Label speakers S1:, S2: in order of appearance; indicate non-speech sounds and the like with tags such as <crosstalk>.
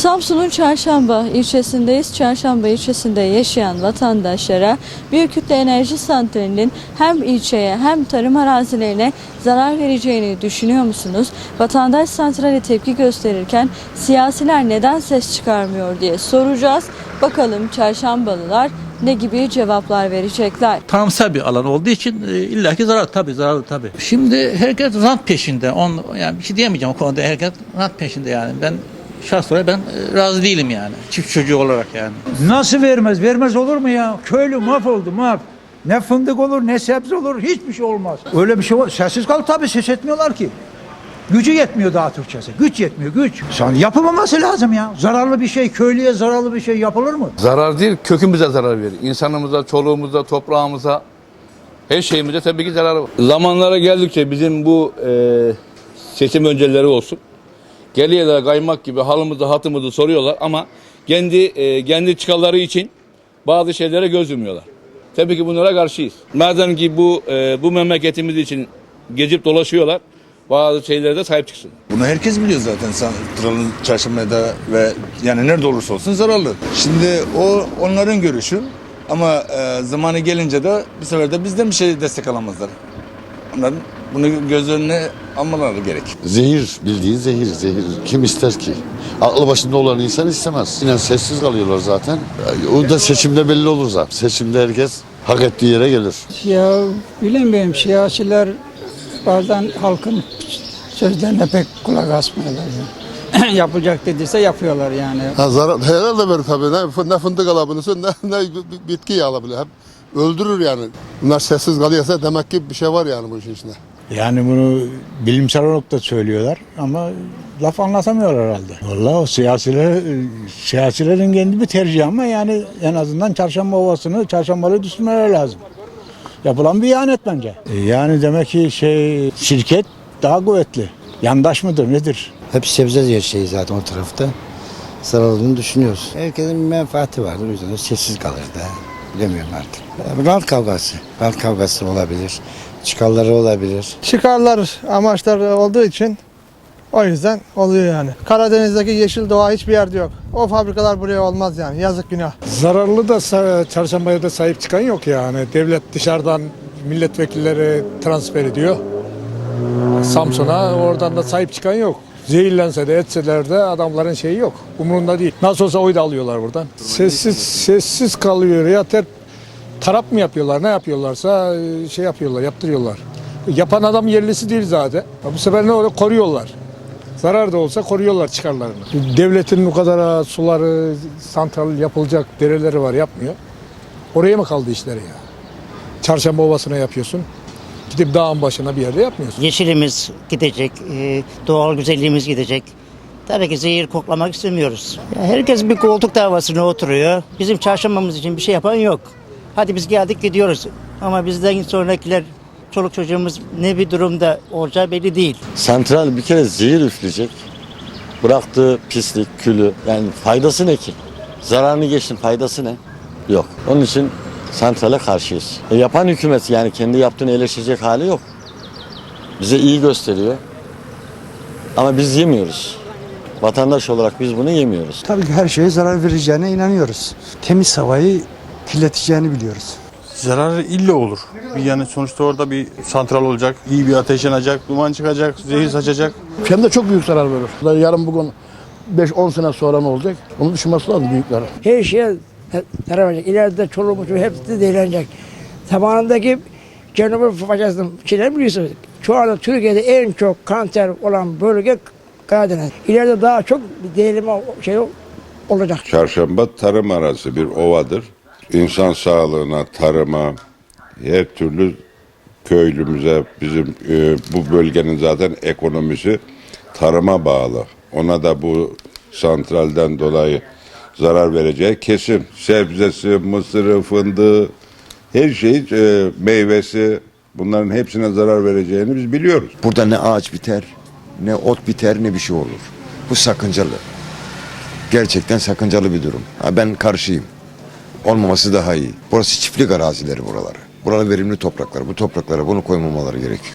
S1: Samsun'un Çarşamba ilçesindeyiz. Çarşamba ilçesinde yaşayan vatandaşlara büyük kütle enerji santralinin hem ilçeye hem tarım arazilerine zarar vereceğini düşünüyor musunuz? Vatandaş santrale tepki gösterirken siyasiler neden ses çıkarmıyor diye soracağız. Bakalım Çarşambalılar ne gibi cevaplar verecekler?
S2: tarımsal bir alan olduğu için e, illaki zarar tabii zararlı tabii. Şimdi herkes rant peşinde. On, yani bir şey diyemeyeceğim o konuda. Herkes rant peşinde yani. Ben şahs olarak ben e, razı değilim yani. Çift çocuğu olarak yani.
S3: Nasıl vermez? Vermez olur mu ya? Köylü mahvoldu mahv. Ne fındık olur ne sebze olur hiçbir şey olmaz. Öyle bir şey var. Sessiz kal tabii ses etmiyorlar ki. Gücü yetmiyor daha Türkçesi. Güç yetmiyor güç. Sen yapılmaması lazım ya. Zararlı bir şey köylüye zararlı bir şey yapılır mı?
S4: Zarar değil, kökümüze zarar verir. İnsanımıza, çoluğumuza, toprağımıza, her şeyimize tabii ki zararı var. Zamanlara geldikçe bizim bu e, seçim önceleri olsun. Geliyorlar kaymak gibi halımızı hatımızı soruyorlar ama kendi e, kendi çıkarları için bazı şeylere göz yumuyorlar. Tabii ki bunlara karşıyız. Madem ki bu e, bu memleketimiz için gezip dolaşıyorlar, bazı şeylere de sahip çıksın.
S5: Bunu herkes biliyor zaten santralın çarşambada ve yani nerede olursa olsun zararlı. Şimdi o onların görüşü ama e, zamanı gelince de bir sefer de bizden bir şey destek alamazlar. Onların bunu göz önüne almaları gerek.
S6: Zehir bildiğin zehir zehir. Kim ister ki? Aklı başında olan insan istemez. Yine sessiz kalıyorlar zaten. O da seçimde belli olur zaten. Seçimde herkes hak ettiği yere gelir.
S7: Ya bilemiyorum siyasiler bazen halkın sözlerine pek kulak asmıyorlar. Yani. <clears throat> Yapılacak dediyse yapıyorlar yani.
S8: Ha, zarar, herhalde verir tabii. Ne, ne fındık alabilirsin ne, ne bi- bitki alabilir. Hep öldürür yani. Bunlar sessiz kalıyorsa demek ki bir şey var yani bu işin içinde.
S9: Yani bunu bilimsel olarak da söylüyorlar ama laf anlatamıyorlar herhalde. Vallahi o siyasiler, siyasilerin kendi bir tercihi ama yani en azından çarşamba ovasını, çarşambalı düşünmeleri lazım. Yapılan bir ihanet bence. E, Yani demek ki şey şirket daha kuvvetli. Yandaş mıdır nedir?
S10: Hep sebze yer şeyi zaten o tarafta. Zararlılığını düşünüyoruz. Herkesin bir menfaati vardır. O yüzden de sessiz kalır da. Bilemiyorum artık. Rant kavgası. Rant kavgası olabilir. Çıkarları olabilir.
S11: çıkarlar amaçlar olduğu için o yüzden oluyor yani. Karadeniz'deki yeşil doğa hiçbir yerde yok. O fabrikalar buraya olmaz yani. Yazık günah.
S12: Zararlı da çarşambaya da sahip çıkan yok yani. Devlet dışarıdan milletvekilleri transfer ediyor. Samsun'a oradan da sahip çıkan yok. Zehirlense de etseler de adamların şeyi yok. Umurunda değil. Nasıl olsa oy da alıyorlar buradan. Sessiz sessiz kalıyor ya ter, tarap mı yapıyorlar ne yapıyorlarsa e, şey yapıyorlar yaptırıyorlar. Yapan adam yerlisi değil zaten. Bu sefer ne oluyor koruyorlar. Zarar da olsa koruyorlar çıkarlarını. Devletin bu kadar ha, suları, santral yapılacak dereleri var yapmıyor. Oraya mı kaldı işleri ya? Çarşamba Ovası'na yapıyorsun. Gidip dağın başına bir yerde yapmıyorsun.
S13: Yeşilimiz gidecek, e, doğal güzelliğimiz gidecek. Tabii ki zehir koklamak istemiyoruz. Ya Herkes bir koltuk davasına oturuyor. Bizim çarşambamız için bir şey yapan yok. Hadi biz geldik gidiyoruz. Ama bizden sonrakiler, çoluk çocuğumuz ne bir durumda olacağı belli değil.
S6: Santral bir kere zehir üfleyecek. Bıraktığı pislik, külü yani faydası ne ki? Zararını geçtim faydası ne? Yok. Onun için santrale karşıyız. E, yapan hükümet yani kendi yaptığını eleştirecek hali yok. Bize iyi gösteriyor. Ama biz yemiyoruz. Vatandaş olarak biz bunu yemiyoruz.
S10: Tabii ki her şeye zarar vereceğine inanıyoruz. Temiz havayı kirleteceğini biliyoruz.
S5: Zararı illa olur. Bir yani sonuçta orada bir santral olacak, iyi bir ateş yanacak, duman çıkacak, zehir saçacak.
S8: Hem de çok büyük zarar verir. Yarın bugün 5-10 sene sonra ne olacak? Onu düşünmesi lazım büyükler.
S7: Her şeye yaramacak. İleride çoluğumuz hepsi değerlenecek. Zamanındaki Cenab-ı Façası'nın şeyler biliyorsunuz. Şu anda Türkiye'de en çok kanser olan bölge Karadeniz. İleride daha çok değerleme şey olacak.
S8: Çarşamba tarım arası bir ovadır. İnsan sağlığına, tarıma, her türlü köylümüze, bizim e, bu bölgenin zaten ekonomisi tarıma bağlı. Ona da bu santralden dolayı zarar vereceği kesin. Sebzesi, mısırı, fındığı, her şey, e, meyvesi bunların hepsine zarar vereceğini biz biliyoruz.
S6: Burada ne ağaç biter, ne ot biter, ne bir şey olur. Bu sakıncalı. Gerçekten sakıncalı bir durum. Ha, ben karşıyım. Olmaması daha iyi. Burası çiftlik arazileri buraları. Buralar verimli topraklar. Bu topraklara bunu koymamaları gerekiyor.